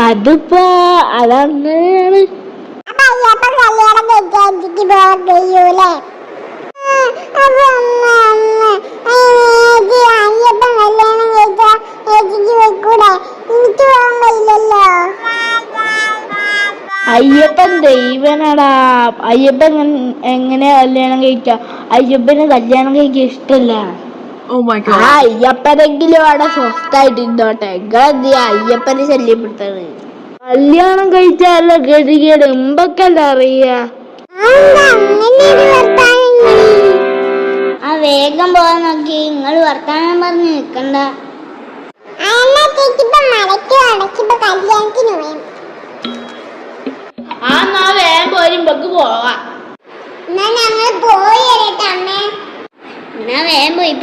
അതിപ്പോ അയ്യപ്പൻ ദൈവനടാ. അയ്യപ്പൻ എങ്ങനെയാ എങ്ങനെ കല്യാണം കഴിക്ക? അയ്യപ്പന് കല്യാണം കഴിക്കാൻ ഇഷ്ടല്ല. ആ god. അയ്യപ്പനെങ്കിലും അവിടെ ഇരുന്നോട്ടെ. ചെയ്യാ? അയ്യപ്പനെ ശല്യപ്പെടുത്താണ്. കല്യാണം കഴിച്ചാലോ ഗതികേട് ഇമ്പക്കല്ല അറിയാ? ആ വേഗം പോവാൻ നോക്കി. നിങ്ങൾ വർത്താനം പറഞ്ഞ് പോയി. ആ വേഗം പോരും. ഇമ്പക്ക് പോവാ. എന്നാ ഞങ്ങൾ അമ്മേ എന്നാ വേഗം പോയി